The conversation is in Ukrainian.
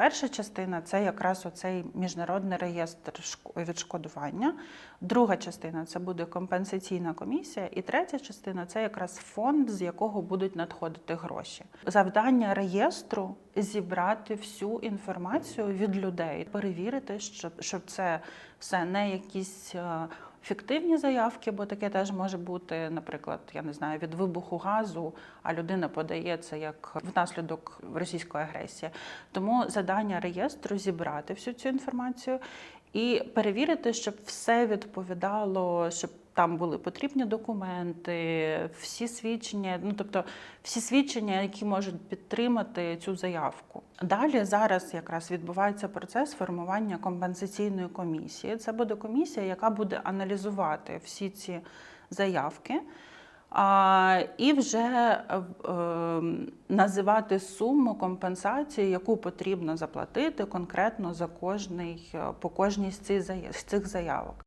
Перша частина це якраз оцей міжнародний реєстр шк- відшкодування. Друга частина це буде компенсаційна комісія. І третя частина це якраз фонд, з якого будуть надходити гроші. Завдання реєстру зібрати всю інформацію від людей, перевірити, щоб, щоб це все не якісь. Фіктивні заявки, бо таке теж може бути, наприклад, я не знаю, від вибуху газу, а людина подає це як внаслідок російської агресії. Тому завдання реєстру зібрати всю цю інформацію і перевірити, щоб все відповідало, щоб там були потрібні документи, всі свідчення, ну тобто всі свідчення, які можуть підтримати цю заявку. Далі зараз якраз відбувається процес формування компенсаційної комісії. Це буде комісія, яка буде аналізувати всі ці заявки. І вже е, називати суму компенсації, яку потрібно заплатити конкретно за кожний е, по кожній з цих заявок.